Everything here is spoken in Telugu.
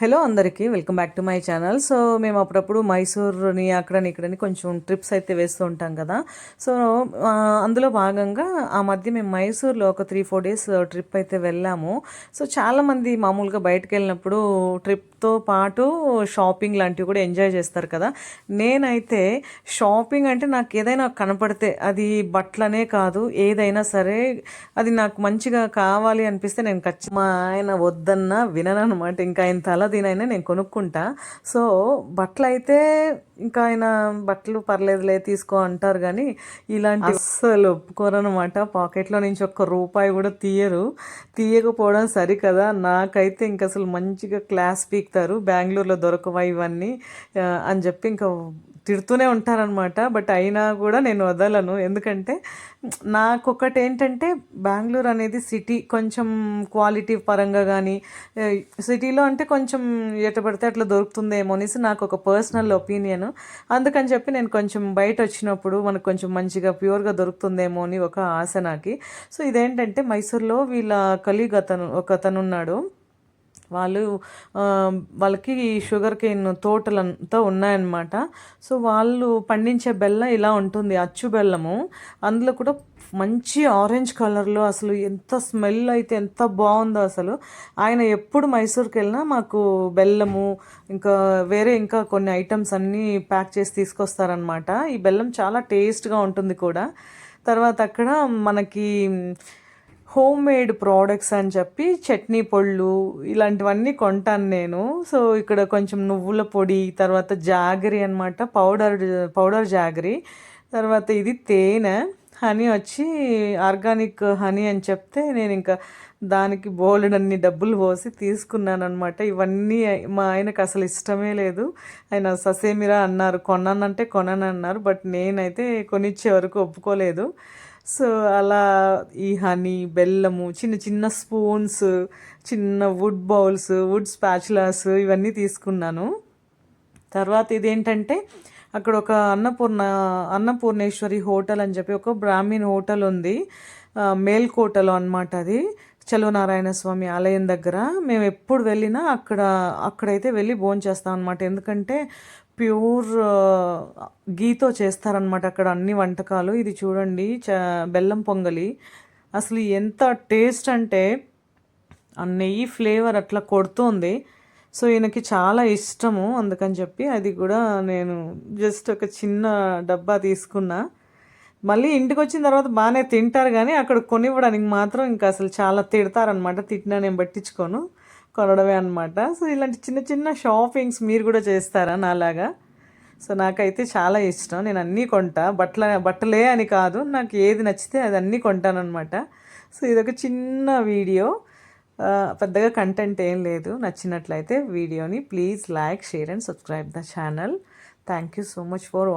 హలో అందరికీ welcome back to my channel. So మేము అప్పుడప్పుడు మైసూర్ని అక్కడని ఇక్కడని కొంచెం ట్రిప్స్ అయితే వేస్తూ ఉంటాం కదా. సో అందులో భాగంగా ఆ మధ్య మేము మైసూర్లో ఒక త్రీ ఫోర్ డేస్ ట్రిప్ అయితే వెళ్ళాము. సో చాలామంది మామూలుగా బయటకు వెళ్ళినప్పుడు ట్రిప్తో పాటు షాపింగ్ లాంటివి కూడా ఎంజాయ్ చేస్తారు కదా. నేనైతే షాపింగ్ అంటే నాకు ఏదైనా కనపడితే అది బట్టలనే కాదు. ఏదైనా సరే అది నాకు మంచిగా కావాలి అనిపిస్తే నేను ఖచ్చితంగా ఆయన వద్దన్నా వినను అనమాట ఇంకా ఆయన తల దీనైనా నేను కొనుక్కుంటా. సో బట్టలు అయితే ఇంకా ఆయన బట్టలు పర్లేదులే తీసుకో అంటారు కానీ ఇలాంటి అస్సలు ఒప్పుకోరనమాట పాకెట్లో నుంచి ఒక్క రూపాయి కూడా తీయరు. తీయకపోవడం సరికదా? నాకైతే ఇంకా అసలు మంచిగా క్లాస్ పీక్తారు. బెంగళూరులో దొరకవా ఇవన్నీ? అని చెప్పి ఇంకా తిడుతూనే ఉంటారనమాట బట్ అయినా కూడా నేను వదలను. ఎందుకంటే నాకొకటి ఏంటంటే బెంగళూరు అనేది సిటీ కొంచెం క్వాలిటీ పరంగా కానీ సిటీలో అంటే కొంచెం ఎటబడితే అట్లా దొరుకుతుందేమో అనేసి నాకు ఒక పర్సనల్ ఒపీనియన్. అందుకని చెప్పి నేను కొంచెం బయట వచ్చినప్పుడు మనకు కొంచెం మంచిగా ప్యూర్గా దొరుకుతుందేమో అని ఒక ఆశ నాకు. సో ఇదేంటంటే మైసూర్లో వీళ్ళ కలీగ్ అతను ఒక అతను ఉన్నాడు వాళ్ళు వాళ్ళకి షుగర్ కేన్ తోటలంతా ఉన్నాయన్నమాట. సో వాళ్ళు పండించే బెల్లం ఇలా ఉంటుంది అచ్చు బెల్లము. అందులో కూడా మంచి ఆరెంజ్ కలర్లో అసలు ఎంత స్మెల్ అయితే ఎంత బాగుందో అసలు. ఆయన ఎప్పుడు మైసూర్కి వెళ్ళినా మాకు బెల్లము ఇంకా వేరే ఇంకా కొన్ని ఐటమ్స్ అన్నీ ప్యాక్ చేసి తీసుకొస్తారనమాట ఈ బెల్లం చాలా టేస్ట్గా ఉంటుంది కూడా. తర్వాత అక్కడ మనకి హోమ్ మేడ్ ప్రోడక్ట్స్ అని చెప్పి చట్నీ పొళ్ళు ఇలాంటివన్నీ కొంటాను నేను. సో ఇక్కడ కొంచెం నువ్వుల పొడి తర్వాత జాగరి అనమాట పౌడర్ పౌడర్ జాగరి తర్వాత ఇది తేనె హనీ వచ్చి ఆర్గానిక్ హనీ అని చెప్తే నేను ఇంకా దానికి బోలెడన్ని డబ్బులు పోసి తీసుకున్నాను అనమాట ఇవన్నీ మా ఆయనకు అసలు ఇష్టమే లేదు. ఆయన ససేమిరా అన్నారు కొన్నానంటే కొనను అన్నారు బట్ నేనైతే కొనిచ్చే వరకు ఒప్పుకోలేదు. సో అలా ఈ హనీ బెల్లము చిన్న చిన్న స్పూన్స్ చిన్న వుడ్ బౌల్స్ వుడ్ స్పాచులాస్ ఇవన్నీ తీసుకున్నాను. తర్వాత ఇదేంటంటే అక్కడ ఒక అన్నపూర్ణ అన్నపూర్ణేశ్వరి హోటల్ అని చెప్పి ఒక బ్రాహ్మీణ్ హోటల్ ఉంది. మేల్కోటలో అన్నమాట అది. చలువనారాయణ స్వామి ఆలయం దగ్గర. మేము ఎప్పుడు వెళ్ళినా అక్కడ అక్కడైతే వెళ్ళి భోంచేస్తాం అనమాట ఎందుకంటే ప్యూర్ గీతో చేస్తారనమాట అక్కడ అన్ని వంటకాలు. ఇది చూడండి చ బెల్లం పొంగలి. అసలు ఎంత టేస్ట్ అంటే ఆ నెయ్యి ఫ్లేవర్ అట్లా కొడుతోంది. సో ఈయనకి చాలా ఇష్టము అందుకని చెప్పి అది కూడా నేను జస్ట్ ఒక చిన్న డబ్బా తీసుకున్నా. మళ్ళీ ఇంటికి వచ్చిన తర్వాత బాగానే తింటారు కానీ అక్కడ కొనివ్వడానికి మాత్రం ఇంకా అసలు చాలా తిడతారనమాట తిట్టినా నేను పట్టించుకోను. కొనడమే అనమాట సో ఇలాంటి చిన్న చిన్న షాపింగ్స్ మీరు కూడా చేస్తారా నాలాగా? సో నాకైతే చాలా ఇష్టం. నేను అన్నీ కొంటా. బట్టల బట్టలే అని కాదు నాకు ఏది నచ్చితే అది అన్నీ కొంటానమాట సో ఇదొక చిన్న వీడియో. పెద్దగా కంటెంట్ ఏం లేదు. నచ్చినట్లయితే వీడియోని please like share and subscribe the channel. Thank you so much for